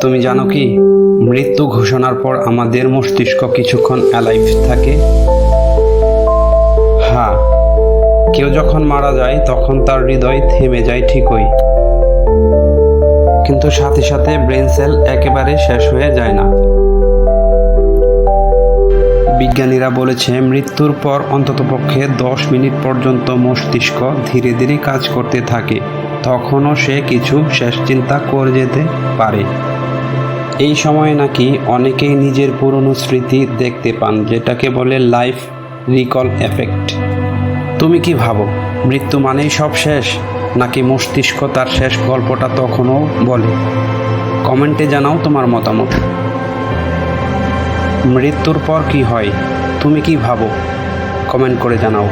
তুমি জানো কি? মৃত্যু ঘোষণার পর আমাদের মস্তিষ্ক কিছুক্ষণ অ্যালাইভ থাকে। হ্যাঁ কেউ যখন মারা যায়, তখন তার হৃদয় থেমে যায় ঠিকই। কিন্তু সাথে সাথে ব্রেন সেল একেবারে শেষ হয়ে যায় না। বিজ্ঞানীরা বলেছে, মৃত্যুর পর অন্ততপক্ষে দশ মিনিট পর্যন্ত মস্তিষ্ক ধীরে ধীরে কাজ করতে থাকে। তখনও সে কিছু শেষ চিন্তা করে যেতে পারে। এই সময়ে নাকি অনেকেই নিজের পুরনো স্মৃতি দেখতে পান, যেটাকে বলে লাইফ রিকল এফেক্ট তুমি কি ভাবো, মৃত্যু মানেই সব শেষ, নাকি মস্তিষ্ক তার শেষ গল্পটা তখনও বলে? কমেন্টে জানাও তোমার মতামত। মৃত্যুর পর কি হয়, তুমি কি ভাবো? কমেন্ট করে জানাও।